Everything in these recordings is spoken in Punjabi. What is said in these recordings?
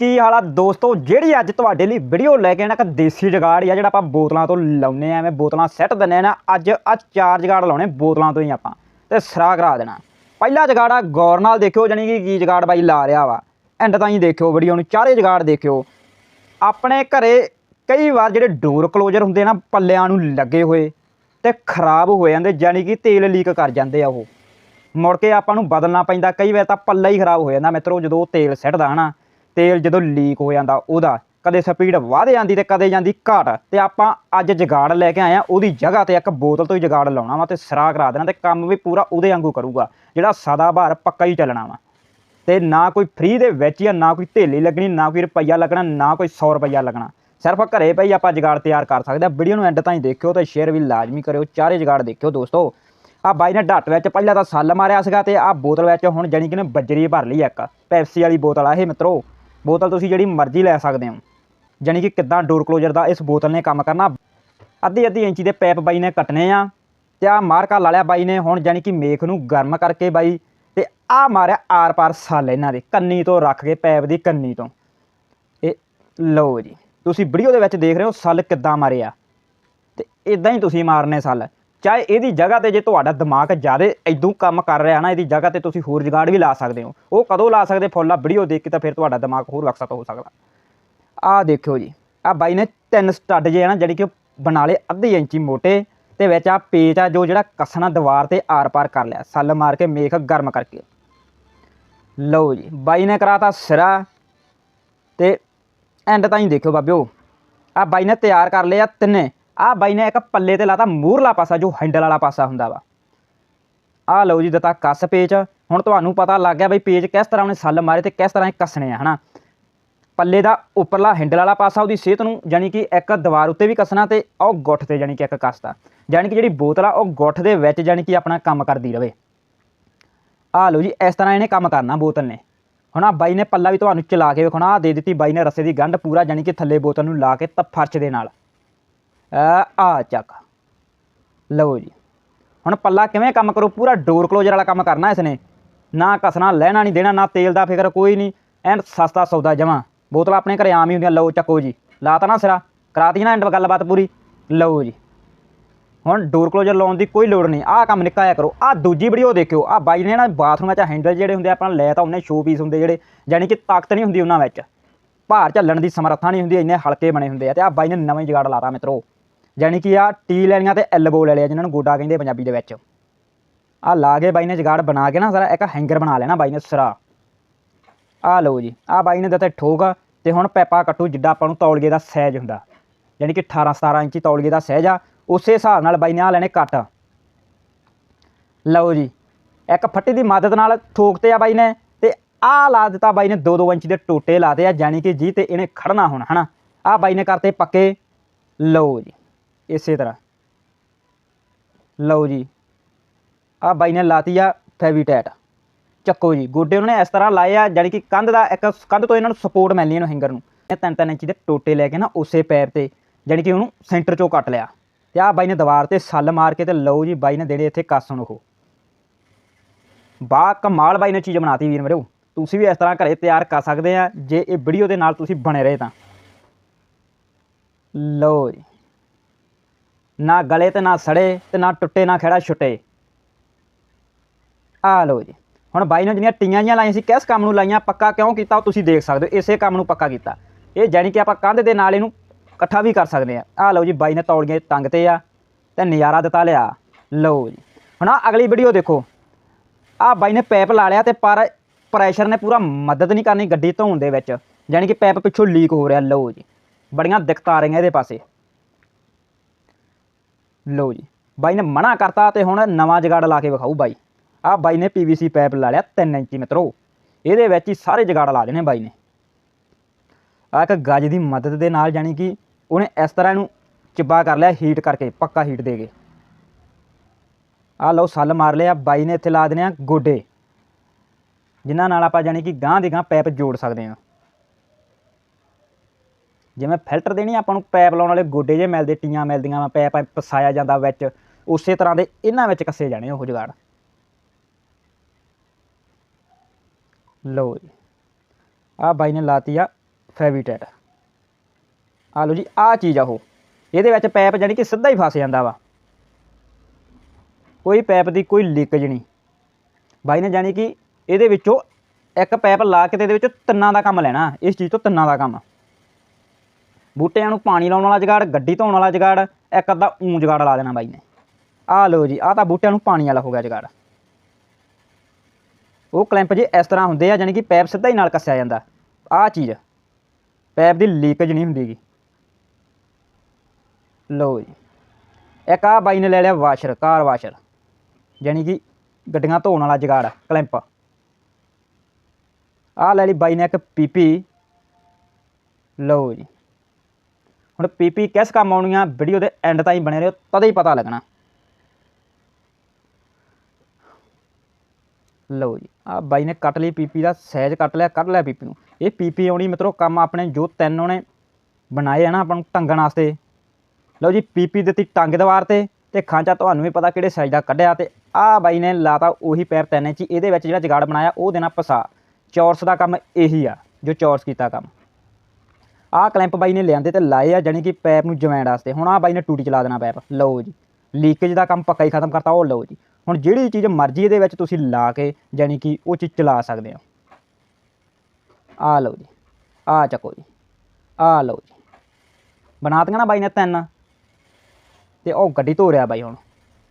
ਕੀ ਹਾਲ ਆ ਦੋਸਤੋ? ਜਿਹੜੀ ਅੱਜ ਤੁਹਾਡੇ ਲਈ ਵੀਡੀਓ ਲੈ ਕੇ ਆਣਾ ਇੱਕ ਦੇਸੀ ਜਗਾੜ ਆ, ਜਿਹੜਾ ਆਪਾਂ ਬੋਤਲਾਂ ਤੋਂ ਲਾਉਨੇ ਆ, ਐਵੇਂ ਬੋਤਲਾਂ ਸੈੱਟ ਦਿੰਨੇ ਆ ਨਾ, ਅੱਜ ਆ ਚਾਰ ਜਗਾੜ ਲਾਉਣੇ ਬੋਤਲਾਂ ਤੋਂ ਹੀ ਆਪਾਂ, ਤੇ ਸਰਾ ਕਰਾ ਦੇਣਾ। ਪਹਿਲਾ ਜਗਾੜ ਆ, ਗੌਰ ਨਾਲ ਦੇਖਿਓ ਜਾਨੀ ਕਿ ਕੀ ਜਗਾੜ ਬਾਈ ਲਾ ਰਿਹਾ ਵਾ। ਐਂਡ ਤਾਈਂ ਦੇਖਿਓ ਵੀਡੀਓ ਨੂੰ, ਚਾਰੇ ਜਗਾੜ ਦੇਖਿਓ। ਆਪਣੇ ਘਰੇ ਕਈ ਵਾਰ ਜਿਹੜੇ ਡੋਰ ਕਲੋਜ਼ਰ ਹੁੰਦੇ ਨਾ, ਪੱਲਿਆਂ ਨੂੰ ਲੱਗੇ ਹੋਏ ਤੇ ਖਰਾਬ ਹੋ ਜਾਂਦੇ ਜਾਨੀ ਕਿ ਤੇਲ ਲੀਕ ਕਰ ਜਾਂਦੇ ਆ ਉਹ। ਮੁੜ ਕੇ ਆਪਾਂ ਨੂੰ ਬਦਲਣਾ ਪੈਂਦਾ, ਕਈ ਵਾਰ ਤਾਂ ਪੱਲਾ ਹੀ ਖਰਾਬ ਹੋ ਜਾਂਦਾ ਮਿੱਤਰੋ, ਜਦੋਂ ਉਹ ਤੇਲ ਸਿੱਟਦਾ ਹਨਾ। ਤੇਲ ਜਦੋਂ ਲੀਕ ਹੋ ਜਾਂਦਾ ਉਹਦਾ, ਕਦੇ ਸਪੀਡ ਵਧ ਜਾਂਦੀ ਤੇ ਕਦੇ ਜਾਂਦੀ ਘਟ। ਤੇ ਆਪਾਂ ਅੱਜ ਜਗਾੜ ਲੈ ਕੇ ਆਏ ਆ ਉਹਦੀ ਜਗ੍ਹਾ ਤੇ ਇੱਕ ਬੋਤਲ ਤੋਂ ਹੀ ਜਗਾੜ ਲਾਉਣਾ ਵਾ ਤੇ ਸਰਾ ਕਰਾ ਦੇਣਾ ਤੇ ਕੰਮ ਵੀ ਪੂਰਾ ਉਹਦੇ ਵਾਂਗੂ ਕਰੂਗਾ, ਜਿਹੜਾ ਸਦਾ ਭਾਰ ਪੱਕਾ ਹੀ ਚੱਲਣਾ ਵਾ। ਤੇ ਨਾ ਕੋਈ ਫ੍ਰੀ ਦੇ ਵਿੱਚ ਜਾਂ ਨਾ ਕੋਈ ਢੇਲੀ ਲੱਗਣੀ, ਨਾ ਕੋਈ ਰੁਪਈਆ ਲੱਗਣਾ, ਨਾ ਕੋਈ 100 ਰੁਪਈਆ ਲੱਗਣਾ। ਸਿਰਫ ਘਰੇ ਪਈ ਆਪਾਂ ਜਗਾੜ ਤਿਆਰ ਕਰ ਸਕਦੇ ਆ ਵੀਡੀਓ ਨੂੰ ਐਂਡ ਤਾਈਂ ਦੇਖਿਓ ਤੇ ਸ਼ੇਅਰ ਵੀ ਲਾਜ਼ਮੀ ਕਰਿਓ, ਚਾਰੇ ਜਗਾੜ ਦੇਖਿਓ ਦੋਸਤੋ। ਆ ਬਾਈ ਨੇ ਡੱਟ ਵਿੱਚ ਪਹਿਲਾਂ ਤਾਂ ਸੱਲ ਮਾਰਿਆ ਸੀਗਾ ਤੇ ਆ ਬੋਤਲ ਵਿੱਚ ਹੁਣ ਜਾਨੀ ਕਿ ਨੇ ਬੱਜਰੀ ਭਰ ਲਈ ਇੱਕ ਪੈਪਸੀ ਵਾਲੀ ਬੋਤਲ ਆ ਇਹ ਮਿੱਤਰੋ। ਬੋਤਲ ਤੁਸੀਂ ਜਿਹੜੀ ਮਰਜ਼ੀ ਲੈ ਸਕਦੇ ਹੋ। ਜਾਨੀ ਕਿ ਕਿੱਦਾਂ ਡੋਰ ਕਲੋਜ਼ਰ ਦਾ ਇਸ ਬੋਤਲ ਨੇ ਕੰਮ ਕਰਨਾ। ਅੱਧੀ ਅੱਧੀ ਇੰਚੀ ਦੇ ਪੈਪ ਬਾਈ ਨੇ ਕੱਟਨੇ ਆ ਤੇ ਆ ਮਾਰਕਾ ਲਾ ਲਿਆ ਬਾਈ ਨੇ। ਹੁਣ ਜਾਨੀ ਕਿ ਮੇਖ ਨੂੰ ਗਰਮ ਕਰਕੇ ਬਾਈ ਤੇ ਆ ਮਾਰਿਆ ਆਰ ਪਾਰ ਸੱਲ ਇਹਨਾਂ ਦੇ ਕੰਨੀ ਤੋਂ ਰੱਖ ਕੇ ਪੈਪ ਦੀ ਕੰਨੀ ਤੋਂ। ਇਹ ਲਓ ਜੀ, ਤੁਸੀਂ ਵੀਡੀਓ ਦੇ ਵਿੱਚ ਦੇਖ ਰਹੇ ਹੋ ਸੱਲ ਕਿੱਦਾਂ ਮਾਰਿਆ ਤੇ ਇਦਾਂ ਹੀ ਤੁਸੀਂ ਮਾਰਨੇ ਸੱਲ। ਚਾਹੇ ਇਹਦੀ ਜਗ੍ਹਾ ਤੇ ਜੇ ਤੁਹਾਡਾ ਦਿਮਾਗ ਜ਼ਿਆਦਾ ਇਦੋਂ ਕੰਮ ਕਰ ਰਿਹਾ ਨਾ, ਇਹਦੀ ਜਗ੍ਹਾ ਤੇ ਤੁਸੀਂ ਹੋਰ ਜਗਾੜ ਵੀ ਲਾ ਸਕਦੇ ਹੋ। ਉਹ ਕਦੋਂ ਲਾ ਸਕਦੇ, ਫੁੱਲ ਆ, ਵੀਡੀਓ ਦੇਖ ਕੇ ਤਾਂ ਫਿਰ ਤੁਹਾਡਾ ਦਿਮਾਗ ਹੋਰ ਵਕਸਤ ਹੋ ਸਕਦਾ। ਆਹ ਦੇਖਿਓ ਜੀ ਆ ਬਾਈ ਨੇ ਤਿੰਨ ਸਟੱਡ ਜੇ ਆ ਨਾ, ਜਿਹੜੀ ਕਿ ਬਣਾ ਲਏ ਅੱਧੀ ਇੰਚੀ ਮੋਟੇ ਤੇ ਵਿੱਚ ਆ ਪੇਚ ਆ, ਜੋ ਜਿਹੜਾ ਕੱਸਣਾ ਦੀਵਾਰ ਤੇ ਆਰ ਪਾਰ ਕਰ ਲਿਆ। ਸੱਲ ਮਾਰ ਕੇ ਮੇਖ ਗਰਮ ਕਰਕੇ। ਲਓ ਜੀ, ਬਾਈ ਨੇ ਕਰਾਤਾ ਸਿਰਾ ਤੇ ਐਂਡ ਤਾਂ ਹੀ ਦੇਖਿਓ ਬਾਬਿਓ। ਆ ਬਾਈ ਨੇ ਤਿਆਰ ਕਰ ਲਿਆ ਤਿੰਨੇ। ਆ ਬਾਈ ਨੇ ਇੱਕ ਪੱਲੇ ਤੇ ਲਾਤਾ ਮੂਰਲਾ ਪਾਸਾ ਜੋ ਹੈਂਡਲ ਵਾਲਾ ਪਾਸਾ ਹੁੰਦਾ ਵਾ। ਆ ਲਓ ਜੀ ਦਿੱਤਾ ਕੱਸ ਪੇਚ। ਹੁਣ ਤੁਹਾਨੂੰ ਪਤਾ ਲੱਗ ਗਿਆ ਬਈ ਪੇਚ ਕਿਸ ਤਰ੍ਹਾਂ ਉਹਨੇ ਸੱਲ ਮਾਰੇ ਤੇ ਕਿਸ ਤਰ੍ਹਾਂ ਇਹ ਕੱਸਣੇ ਆ, ਹਨਾ। ਪੱਲੇ ਦਾ ਉੱਪਰਲਾ ਹੈਂਡਲ ਵਾਲਾ ਪਾਸਾ, ਉਹਦੀ ਸਿਹਤ ਨੂੰ ਯਾਨੀ ਕਿ ਇੱਕ ਦੀਵਾਰ ਉੱਤੇ ਵੀ ਕੱਸਣਾ ਤੇ ਉਹ ਗੁੱਠ ਤੇ ਯਾਨੀ ਕਿ ਇੱਕ ਕੱਸਦਾ। ਯਾਨੀ ਕਿ ਜਿਹੜੀ ਬੋਤਲ ਆ, ਉਹ ਗੁੱਠ ਦੇ ਵਿੱਚ ਯਾਨੀ ਕਿ ਆਪਣਾ ਕੰਮ ਕਰਦੀ ਰਵੇ। ਆ ਲਓ ਜੀ, ਇਸ ਤਰ੍ਹਾਂ ਇਹਨੇ ਕੰਮ ਕਰਨਾ ਬੋਤਲ ਨੇ। ਹੁਣ ਆ ਬਾਈ ਨੇ ਪੱਲਾ ਵੀ ਤੁਹਾਨੂੰ ਚਲਾ ਕੇ ਵਿਖਾਉਣਾ, ਆ ਦੇ ਦਿੱਤੀ ਬਾਈ ਨੇ ਰੱਸੇ ਦੀ ਗੰਢ ਪੂਰਾ ਯਾਨੀ ਕਿ ਥੱਲੇ ਬੋਤਲ ਨੂੰ ਲਾ ਕੇ ਤਾਂ, ਫਰਸ਼ ਦੇ ਨਾਲ। ਆ ਚੱਕ। ਲਓ ਜੀ। ਹੁਣ ਪੱਲਾ ਕਿਵੇਂ ਕੰਮ ਕਰੂ? ਪੂਰਾ ਡੋਰ ਕਲੋਜ਼ਰ ਵਾਲਾ ਕੰਮ ਕਰਨਾ ਇਸਨੇ। ਨਾ ਕਸਣਾ ਲੈਣਾ ਨਹੀਂ ਦੇਣਾ ਨਾ ਤੇਲ ਦਾ ਫਿਕਰ ਕੋਈ ਨਹੀਂ। ਐਂਡ ਸਸਤਾ ਸੌਦਾ ਜਮਾ। ਬੋਤਲ ਆਪਣੇ ਘਰੇ ਆਮ ਹੀ ਹੁੰਦੀਆਂ। ਲਓ ਚੱਕੋ ਜੀ। ਲਾਤਾ ਨਾ ਸਿਰਾ। ਕਰਾਤੀ ਨਾ ਐਂਡ ਗੱਲਬਾਤ ਪੂਰੀ। ਲਓ ਜੀ। ਹੁਣ ਡੋਰ ਕਲੋਜ਼ਰ ਲਾਉਣ ਦੀ ਕੋਈ ਲੋੜ ਨਹੀਂ। ਆਹ ਕੰਮ ਨਿਕਾਇਆ ਕਰੋ। ਆਹ ਦੂਜੀ ਵੀਡੀਓ ਦੇਖਿਓ। ਆਹ ਬਾਈ ਨੇ ਨਾ ਬਾਥਰੂਮ 'ਚ ਹੈਂਡਲ ਜਿਹੜੇ ਹੁੰਦੇ ਆ, ਆਪਣਾ ਲੈ ਤਾਂ ਉਹਨੇ ਸ਼ੋ ਪੀਸ ਹੁੰਦੇ ਜਿਹੜੇ ਯਾਨੀ ਕਿ ਤਾਕਤ ਨਹੀਂ ਹੁੰਦੀ ਉਹਨਾਂ ਵਿੱਚ। ਭਾਰ ਝੱਲਣ ਦੀ ਸਮਰੱਥਾ ਨਹੀਂ ਹੁੰਦੀ। ਇੰਨੇ ਹਲਕੇ ਬਣੇ ਹੁੰਦੇ ਆ ਤੇ ਆਹ ਬਾਈ ਨੇ ਨਵਾਂ ਹੀ ਜਗਾੜ ਲਾਤਾ ਮਿੱਤਰੋ। ਯਾਨੀ ਕਿ ਆ ਟੀ ਲੈਣੀਆਂ ਤੇ ਐਲਬੋ ਲੈ ਲਿਆ ਜਿਹਨਾਂ ਨੂੰ ਗੋਡਾ ਕਹਿੰਦੇ ਪੰਜਾਬੀ ਦੇ ਵਿੱਚ। ਆ ਲਾ ਕੇ ਬਾਈ ਨੇ ਜਗਾੜ ਬਣਾ ਕੇ ਨਾ ਸਾਰਾ, ਇੱਕ ਹੈਂਗਰ ਬਣਾ ਲੈਣਾ ਬਾਈ ਨੇ ਸਰਾ। ਆ ਲਓ ਜੀ ਆ ਬਾਈ ਨੇ ਦਿੱਤਾ ਠੋਕ ਤੇ ਹੁਣ ਪੈਪਾ ਕੱਟੂ ਜਿੱਡਾ ਆਪਾਂ ਨੂੰ ਤੌਲੀਏ ਦਾ ਸਾਈਜ਼ ਹੁੰਦਾ। ਯਾਨੀ ਕਿ 18 17 ਇੰਚੀ ਤੌਲੀਏ ਦਾ ਸਾਈਜ਼ ਆ, ਉਸੇ ਹਿਸਾਬ ਨਾਲ ਬਾਈ ਨੇ ਆ ਲੈਣੇ ਕੱਟ। ਲਓ ਜੀ, ਇੱਕ ਫੱਟੀ ਦੀ ਮਦਦ ਨਾਲ ਠੋਕ ਤੇ ਆ ਬਾਈ ਨੇ ਤੇ ਆ ਲਾ ਦਿੱਤਾ ਬਾਈ ਨੇ 2-2 ਇੰਚ ਦੇ ਟੋਟੇ ਲਾਤੇ ਆ ਯਾਨੀ ਕਿ ਜੀ ਤੇ ਇਹਨੇ ਖੜਨਾ ਹੁਣ, ਹਨਾ? ਆ ਬਾਈ ਨੇ ਕਰਤੇ ਪੱਕੇ। ਲਓ ਜੀ ਇਸੇ ਤਰ੍ਹਾਂ। ਲਓ ਜੀ ਆ ਬਾਈ ਨੇ ਲਾਤੀ ਆ ਫੈਵੀਟੈਟ ਚੱਕੋ ਜੀ, ਗੋਡੇ ਉਹਨਾਂ ਨੇ ਇਸ ਤਰ੍ਹਾਂ ਲਾਏ ਆ, ਜਾਣੀ ਕਿ ਕੰਧ ਦਾ ਇੱਕ ਕੰਧ ਤੋਂ ਇਹਨਾਂ ਨੂੰ ਸਪੋਰਟ ਮਿਲਣੀ ਇਹਨੂੰ ਹੈਂਗਰ ਨੂੰ। ਇਹ ਤਿੰਨ ਤਿੰਨ ਇੰਚ ਦੇ ਟੋਟੇ ਲੈ ਕੇ ਨਾ ਉਸੇ ਪੈਪ ਤੇ, ਜਾਣੀ ਕਿ ਉਹਨੂੰ ਸੈਂਟਰ ਚੋਂ ਕੱਟ ਲਿਆ। ਤੇ ਆ ਬਾਈ ਨੇ ਦੀਵਾਰ ਤੇ ਸੱਲ ਮਾਰ ਕੇ ਤੇ ਲਓ ਜੀ, ਬਾਈ ਨੇ ਦੇਣੇ ਇੱਥੇ ਕੱਸ ਉਹ। ਬਾ ਕਮਾਲ ਬਾਈ ਨੇ ਚੀਜ਼ ਬਣਾਤੀ ਵੀਰ ਮੇਰੇ। ਤੁਸੀਂ ਵੀ ਇਸ ਤਰ੍ਹਾਂ ਘਰੇ ਤਿਆਰ ਕਰ ਸਕਦੇ ਆ, ਜੇ ਇਹ ਵੀਡੀਓ ਦੇ ਨਾਲ ਤੁਸੀਂ ਬਣੇ ਰਹੇ ਤਾਂ। ਲਓ ਜੀ। ਨਾ ਗਲੇ ਤੇ ਨਾ ਸੜੇ ਤੇ ਨਾ ਟੁੱਟੇ, ਨਾ ਖੇੜਾ ਛੁੱਟੇ। ਆ ਲਓ ਜੀ। ਹੁਣ ਬਾਈ ਨੇ ਜਿਹੜੀਆਂ ਟੀਆਂ ਜੀਆਂ ਲਾਈਆਂ ਸੀ, ਕਿਸ ਕੰਮ ਨੂੰ ਲਾਈਆਂ? ਪੱਕਾ ਕਿਉਂ ਕੀਤਾ? ਉਹ ਤੁਸੀਂ ਦੇਖ ਸਕਦੇ ਹੋ। ਇਸੇ ਕੰਮ ਨੂੰ ਪੱਕਾ ਕੀਤਾ। ਇਹ ਜਾਨੀ ਕਿ ਆਪਾਂ ਕੰਧ ਦੇ ਨਾਲ ਇਹਨੂੰ ਇਕੱਠਾ ਵੀ ਕਰ ਸਕਦੇ ਆ ਆ ਲਓ ਜੀ, ਬਾਈ ਨੇ ਤੌਲੀਏ ਤੰਗ ਤੇ ਆ ਤੇ ਨਜ਼ਾਰਾ ਦਿੱਤਾ ਲਿਆ। ਲਓ ਜੀ। ਹੁਣ ਆ ਅਗਲੀ ਵੀਡੀਓ ਦੇਖੋ। ਆ ਬਾਈ ਨੇ ਪੈਪ ਲਾ ਲਿਆ ਤੇ ਪਰ ਪ੍ਰੈਸ਼ਰ ਨੇ ਪੂਰਾ ਮਦਦ ਨਹੀਂ ਕਰਨੀ ਗੱਡੀ ਧੋਣ ਦੇ ਵਿੱਚ। ਯਾਨੀ ਕਿ ਪੈਪ ਪਿੱਛੋਂ ਲੀਕ ਹੋ ਰਿਹਾ। ਲਓ ਜੀ। ਬੜੀਆਂ ਦਿੱਕਤਾਂ ਆ ਰਹੀਆਂ ਇਹਦੇ ਪਾਸੇ। ਲਓ ਜੀ। ਬਾਈ ਨੇ ਮਨਾ ਕਰਤਾ ਤੇ ਹੁਣ ਨਵਾਂ ਜਗਾੜ ਲਾ ਕੇ ਵਿਖਾਊ ਬਾਈ। ਆ ਬਾਈ ਨੇ ਪੀਵੀਸੀ ਪਾਈਪ ਲਾ ਲਿਆ 3 ਇੰਚੀ ਮਿੱਤਰੋ। ਇਹਦੇ ਵਿੱਚ ਹੀ ਸਾਰੇ ਜਗਾੜ ਲਾ ਦੇਣੇ ਬਾਈ ਨੇ। ਆ ਇੱਕ ਗੱਜ ਦੀ ਮਦਦ ਦੇ ਨਾਲ ਜਾਨੀ ਕਿ ਉਹਨੇ ਇਸ ਤਰ੍ਹਾਂ ਇਹਨੂੰ ਚਿੱਬਾ ਕਰ ਲਿਆ ਹੀਟ ਕਰਕੇ, ਪੱਕਾ ਹੀਟ ਦੇ ਕੇ। ਆ ਲਓ, ਸੱਲ ਮਾਰ ਲਿਆ, ਬਾਈ ਨੇ ਇੱਥੇ ਲਾ ਦੇਣੇ ਆ ਗੋਡੇ। ਜਿਨ੍ਹਾਂ ਨਾਲ ਆਪਾਂ ਜਾਨੀ ਕਿ ਗਾਂ ਦੀ ਗਾਂ ਪੈਪ ਜੋੜ ਸਕਦੇ ਆ ਜਿਵੇਂ ਫਿਲਟਰ ਦੇਣੀ ਆਪਾਂ ਨੂੰ ਪੈਪ ਲਾਉਣ ਵਾਲੇ ਗੋਡੇ ਜੇ ਮਿਲਦੇ, ਟੀਆਂ ਮਿਲਦੀਆਂ ਵਾ, ਪੈਪ ਪਸਾਇਆ ਜਾਂਦਾ ਵਿੱਚ, ਉਸੇ ਤਰ੍ਹਾਂ ਦੇ ਇਹਨਾਂ ਵਿੱਚ ਕੱਸੇ ਜਾਣੇ ਉਹ ਜੁਗਾੜ। ਲਓ ਜੀ ਆ ਬਾਈ ਨੇ ਲਾਤੀ ਆ ਫੈਵੀਟੈਟ ਆ ਲਓ ਜੀ ਆ ਚੀਜ਼ ਆ ਉਹ, ਇਹਦੇ ਵਿੱਚ ਪੈਪ ਜਾਨੀ ਕਿ ਸਿੱਧਾ ਹੀ ਫਸ ਜਾਂਦਾ ਵਾ। ਕੋਈ ਪੈਪ ਦੀ ਕੋਈ ਲੀਕੇਜ ਨਹੀਂ। ਬਾਈ ਨੇ ਜਾਨੀ ਕਿ ਇਹਦੇ ਵਿੱਚੋਂ ਇੱਕ ਪੈਪ ਲਾ ਕੇ ਤੇ ਇਹਦੇ ਵਿੱਚੋਂ ਤਿੰਨਾਂ ਦਾ ਕੰਮ ਲੈਣਾ, ਇਸ ਚੀਜ਼ ਤੋਂ ਤਿੰਨਾਂ ਦਾ ਕੰਮ। ਬੂਟਿਆਂ ਨੂੰ ਪਾਣੀ ਲਾਉਣ ਵਾਲਾ ਜਗਾੜ, ਗੱਡੀ ਧੋਣ ਵਾਲਾ ਜਗਾੜ, ਇੱਕ ਅੱਧਾ ਊਂ ਜਗਾੜ ਲਾ ਦੇਣਾ ਬਾਈ ਨੇ। ਆਹ ਲਓ ਜੀ, ਆਹ ਤਾਂ ਬੂਟਿਆਂ ਨੂੰ ਪਾਣੀ ਵਾਲਾ ਹੋ ਗਿਆ ਜਗਾੜ। ਉਹ ਕਲੈਂਪ ਜੇ ਇਸ ਤਰ੍ਹਾਂ ਹੁੰਦੇ ਆ ਜਾਨੀ ਕਿ ਪੈਪ ਸਿੱਧਾ ਹੀ ਨਾਲ ਕੱਸਿਆ ਜਾਂਦਾ। ਆਹ ਚੀਜ਼, ਪੈਪ ਦੀ ਲੀਕੇਜ ਨਹੀਂ ਹੁੰਦੀਗੀ ਲਓ ਜੀ, ਇੱਕ ਆ ਬਾਈ ਨੇ ਲੈ ਲਿਆ ਵਾਸ਼ਰ, ਕਾਰ ਵਾਸ਼ਰ। ਜਾਨੀ ਕਿ ਗੱਡੀਆਂ ਧੋਣ ਵਾਲਾ ਜਗਾੜ, ਕਲੈਂਪ। ਆ ਲੈ ਲਈ ਬਾਈ ਨੇ ਇੱਕ ਪੀਪੀ ਲਓ ਜੀ। ਹੁਣ ਪੀਪੀ ਕਿਸ ਕੰਮ ਆਉਣੀ ਆ? ਵੀਡੀਓ ਦੇ ਐਂਡ ਤਾਈਂ ਬਣੇ ਰਹੋ, ਤਦ ਹੀ ਪਤਾ ਲੱਗਣਾ। ਲਓ ਜੀ ਆ ਬਾਈ ਨੇ ਕੱਟ ਲਈ ਪੀਪੀ ਦਾ ਸਾਈਜ਼ ਕੱਟ ਲਿਆ, ਕੱਢ ਲਿਆ ਪੀਪੀ ਨੂੰ। ਇਹ ਪੀਪੀ ਆਉਣੀ ਮਿੱਤਰੋ, ਕੰਮ ਆਪਣੇ ਜੋ ਤਿੰਨ ਉਹਨੇ ਬਣਾਏ ਆ ਨਾ, ਆਪਾਂ ਨੂੰ ਟੰਗਣ ਵਾਸਤੇ। ਲਓ ਜੀ, ਪੀਪੀ ਦਿੱਤੀ ਟੰਗ ਦੀਵਾਰ ਤੇ ਤੇ ਖਾਂਚਾ ਤੁਹਾਨੂੰ ਵੀ ਪਤਾ ਕਿਹੜੇ ਸਾਈਜ਼ ਦਾ ਕੱਢਿਆ ਤੇ ਆ ਬਾਈ ਨੇ ਲਾਤਾ ਉਹੀ ਪੈਰ ਤਿੰਨ ਇੰਚੀ, ਇਹਦੇ ਵਿੱਚ ਜਿਹੜਾ ਜਗਾੜ ਬਣਾਇਆ, ਉਹ ਦੇਣਾ ਪਸਾ। ਚੌਰਸ ਦਾ ਕੰਮ ਇਹੀ ਆ, ਜੋ ਚੌਰਸ ਕੀਤਾ ਕੰਮ। ਆਹ ਕਲੈਂਪ ਬਾਈ ਨੇ ਲਿਆਂਦੇ ਤੇ ਲਾਏ ਆ, ਜਾਣੀ ਕਿ ਪੈਪ ਨੂੰ ਜਮੈਂਡ ਵਾਸਤੇ। ਹੁਣ ਆ ਬਾਈ ਨੇ ਟੂਟੀ ਚਲਾ ਦੇਣਾ ਪੈਪ। ਲਓ ਜੀ ਲੀਕੇਜ ਦਾ ਕੰਮ ਪੱਕਾ ਹੀ ਖਤਮ ਕਰਤਾ ਉਹ, ਲਓ ਜੀ। ਹੁਣ ਜਿਹੜੀ ਚੀਜ਼ ਮਰਜ਼ੀ ਇਹਦੇ ਵਿੱਚ ਤੁਸੀਂ ਲਾ ਕੇ, ਜਾਣੀ ਕਿ ਉਹ ਚੀਜ਼ ਚਲਾ ਸਕਦੇ ਹੋ। ਆ ਲਓ ਜੀ ਆ ਚੱਕੋ ਜੀ ਆ ਲਓ ਜੀ। ਬਣਾਤੀਆਂ ਨਾ ਬਾਈ ਨੇ ਤਿੰਨ। ਤੇ ਉਹ ਗੱਡੀ ਧੋ ਰਿਹਾ ਬਾਈ ਹੁਣ।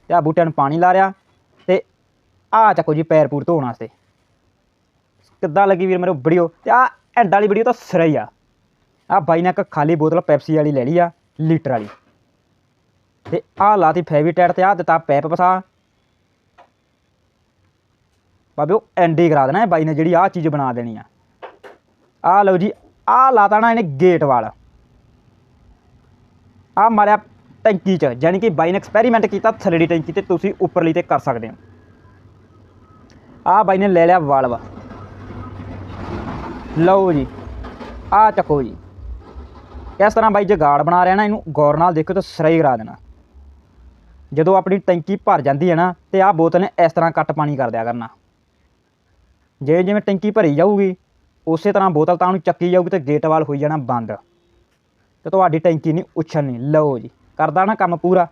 ਤੇ ਆ ਬੂਟਿਆਂ ਨੂੰ ਪਾਣੀ ਲਾ ਰਿਹਾ। ਤੇ ਆ ਚੱਕੋ ਜੀ ਪੈਰ ਪੂਰ ਧੋਣ ਵਾਸਤੇ। ਕਿੱਦਾਂ ਲੱਗੀ ਵੀਰ ਮੇਰੇ ਵੀਡੀਓ ਤੇ ਆ ਐਂਡ ਵਾਲੀ ਵੀਡੀਓ ਤਾਂ ਸਿਰਾ ਹੀ ਆ। ਆ ਬਾਈ ਨੇ ਇੱਕ ਖਾਲੀ ਬੋਤਲ ਪੈਪਸੀ ਵਾਲੀ ਲੈ ਲਈ ਆ, ਲੀਟਰ ਵਾਲੀ। ਤੇ ਆ ਲਾਤੀ ਫੈਵੀਟੈਟ ਤੇ ਆ ਦਿੱਤਾ ਪੈਪ ਪਸਾ। ਬਾਬੇ, ਉਹ ਐਂਡੀ ਕਰਾ ਦੇਣਾ ਬਾਈ ਨੇ ਜਿਹੜੀ ਆ ਚੀਜ਼ ਬਣਾ ਦੇਣੀ ਆ। ਆ ਲਓ ਜੀ ਆ ਲਾਤਾ ਨਾ ਇਹਨੇ ਗੇਟ ਵਾਲ। ਆ ਮਾਰਿਆ ਟੈਂਕੀ ਚ ਯਾਨੀ ਕਿ ਬਾਈ ਨੇ ਐਕਸਪੈਰੀਮੈਂਟ ਕੀਤਾ ਥੱਲੜੀ ਟੈਂਕੀ ਤੇ ਤੁਸੀਂ ਉੱਪਰਲੀ ਤੇ ਕਰ ਸਕਦੇ ਹੋ। ਆ ਬਾਈ ਨੇ ਲੈ ਲਿਆ ਵਾਲਵ ਲਓ ਜੀ ਆ ਚੱਕੋ ਜੀ। ਇਸ ਤਰ੍ਹਾਂ ਬਾਈ ਜਗਾੜ ਬਣਾ ਰਿਹਾ ਨਾ ਇਹਨੂੰ ਗੌਰ ਨਾਲ ਦੇਖੋ ਤਾਂ ਸਿਰਾ ਕਰਾ ਦੇਣਾ। ਜਦੋਂ ਆਪਣੀ ਟੈਂਕੀ ਭਰ ਜਾਂਦੀ ਹੈ ਨਾ ਤੇ ਆਹ ਬੋਤਲ ਨੇ ਇਸ ਤਰ੍ਹਾਂ ਕੱਟ ਪਾਣੀ ਕਰ ਦਿਆ ਕਰਨਾ। ਜੇ ਜਿਵੇਂ ਟੈਂਕੀ ਭਰੀ ਜਾਊਗੀ, ਉਸੇ ਤਰ੍ਹਾਂ ਬੋਤਲ ਤਾਂ ਉਹਨੂੰ ਚੱਕੀ ਜਾਊਗੀ ਤੇ ਗੇਟ ਵਾਲ ਹੋਈ ਜਾਣਾ ਬੰਦ। ਤੇ ਤੁਹਾਡੀ ਟੈਂਕੀ ਨਹੀਂ ਉਛਲਣੀ, ਲਓ ਜੀ, ਕਰਦਾ ਨਾ ਕੰਮ ਪੂਰਾ।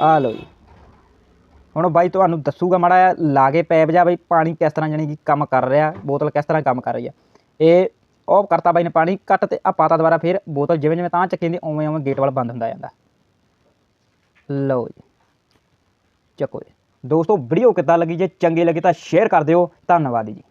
ਆ ਲਓ ਜੀ। ਹੁਣ ਬਾਈ ਤੁਹਾਨੂੰ ਦੱਸੂਗਾ ਮਾੜਾ ਜਿਹਾ ਲਾ ਕੇ ਪੈਪ ਜਾ ਬਈ, ਪਾਣੀ ਕਿਸ ਤਰ੍ਹਾਂ ਜਾਣੀ ਕਿ ਕੰਮ ਕਰ ਰਿਹਾ, ਬੋਤਲ ਕਿਸ ਤਰ੍ਹਾਂ ਕੰਮ ਕਰ ਰਹੀ ਆ। ਇਹ ਆਫ ਕਰਤਾ ਬਾਈ ਨੇ ਪਾਣੀ, ਕੱਟ ਤੇ ਆ ਪਾਤਾ ਦੁਬਾਰਾ ਫਿਰ ਬੋਤਲ ਜਿਵੇਂ ਜਿਵੇਂ ਤਾਂ ਚੱਕੀ ਜਾਂਦੀ ਉਵੇਂ ਉਵੇਂ ਗੇਟ ਵਾਲ ਬੰਦ ਹੁੰਦਾ ਜਾਂਦਾ। ਲਓ ਜੀ, ਚੱਕੋ ਜੀ। ਦੋਸਤੋ ਵੀਡੀਓ ਕਿੱਦਾਂ ਲੱਗੀ? ਜੇ ਚੰਗੀ ਲੱਗੀ ਤਾਂ ਸ਼ੇਅਰ ਕਰ ਦਿਓ। ਧੰਨਵਾਦ ਜੀ।